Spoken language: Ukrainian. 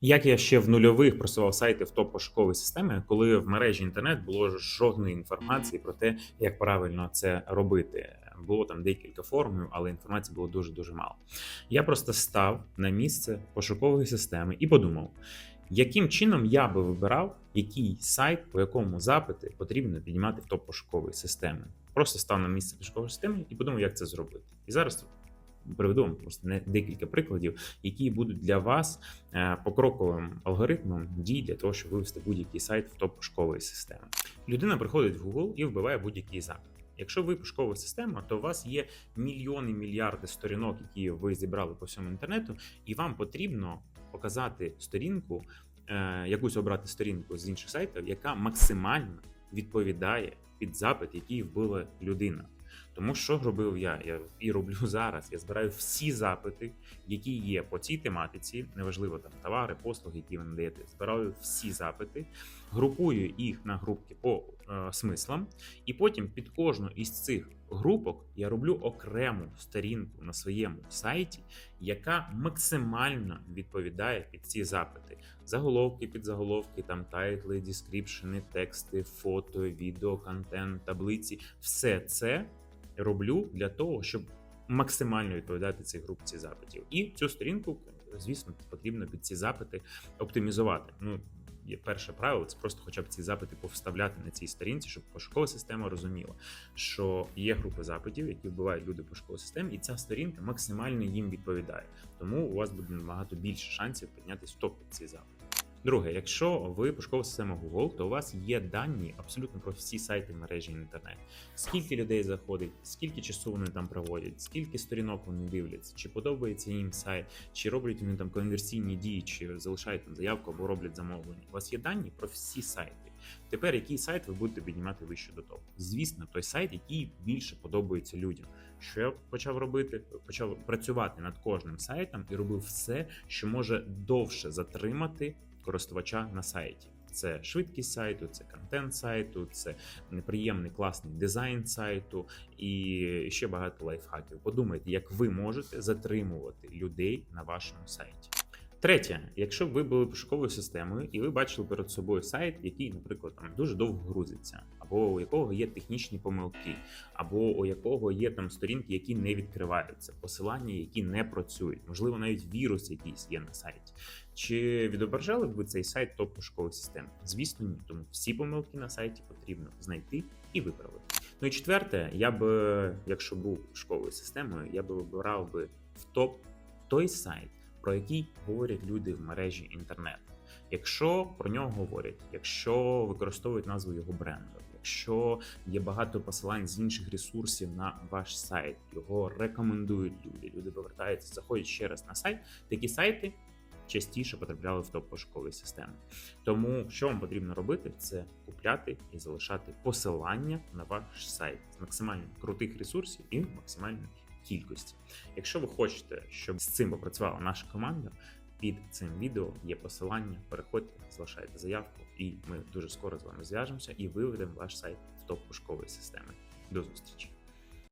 Як я ще в нульових просував сайти в топ-пошуковій системі, коли в мережі інтернет було жодної інформації про те, як правильно це робити. Було там декілька форумів, але інформації було дуже дуже мало. Я просто став на місце пошукової системи і подумав, яким чином я би вибирав, який сайт, по якому запити потрібно піднімати в топ-пошукової системи. Просто став на місце пошукової системи і подумав, як це зробити. І зараз приведу вам просто декілька прикладів, які будуть для вас е, покроковим алгоритмом дій для того, щоб вивести будь-який сайт в топ пошукової системи. Людина приходить в Google і вбиває будь-який запит. Якщо ви пошукова система, то у вас є мільйони мільярди сторінок, які ви зібрали по всьому інтернету, і вам потрібно показати сторінку, е, якусь обрати сторінку з інших сайтів, яка максимально відповідає під запит, який вбила людина. Тому що робив я? Я і роблю зараз. Я збираю всі запити, які є по цій тематиці, неважливо там товари, послуги, які ви надаєте. Збираю всі запити, групую їх на групки по е, смислам, і потім під кожну із цих групок я роблю окрему сторінку на своєму сайті, яка максимально відповідає під ці запити. Заголовки, підзаголовки, там тайтли, дескріпшени, тексти, фото, відео, контент, таблиці все це роблю для того, щоб максимально відповідати цій групці запитів. І цю сторінку, звісно, потрібно під ці запити оптимізувати. Ну, є перше правило це просто, хоча б ці запити повставляти на цій сторінці, щоб пошукова система розуміла, що є групи запитів, які вбивають люди пошукової системи, і ця сторінка максимально їм відповідає. Тому у вас буде набагато більше шансів піднятися в топ під ці запити. Друге, якщо ви пошукова система Google, то у вас є дані абсолютно про всі сайти мережі інтернет. Скільки людей заходить, скільки часу вони там проводять, скільки сторінок вони дивляться, чи подобається їм сайт, чи роблять вони там конверсійні дії, чи залишають там заявку або роблять замовлення. У вас є дані про всі сайти. Тепер який сайт ви будете піднімати вище до топу? Звісно, той сайт, який більше подобається людям. Що я почав робити? Почав працювати над кожним сайтом і робив все, що може довше затримати користувача на сайті. Це швидкість сайту, це контент сайту, це неприємний класний дизайн сайту і ще багато лайфхаків. Подумайте, як ви можете затримувати людей на вашому сайті. Третє, якщо ви були пошуковою системою і ви бачили перед собою сайт, який, наприклад, там дуже довго грузиться, або у якого є технічні помилки, або у якого є там сторінки, які не відкриваються, посилання, які не працюють, можливо, навіть вірус якийсь є на сайті. Чи відображали б ви цей сайт топ пошукової системи? Звісно, ні. Тому всі помилки на сайті потрібно знайти і виправити. Ну і четверте, я б, якщо був пошуковою системою, я б вибирав би в топ той сайт про який говорять люди в мережі інтернет. Якщо про нього говорять, якщо використовують назву його бренду, якщо є багато посилань з інших ресурсів на ваш сайт, його рекомендують люди. Люди повертаються, заходять ще раз на сайт. Такі сайти частіше потрапляли в топ пошукової системи. Тому що вам потрібно робити, це купляти і залишати посилання на ваш сайт з максимально крутих ресурсів і максимально кількості. Якщо ви хочете, щоб з цим попрацювала наша команда, під цим відео є посилання. Переходьте, залишайте заявку, і ми дуже скоро з вами зв'яжемося і виведемо ваш сайт в топ пошукової системи. До зустрічі!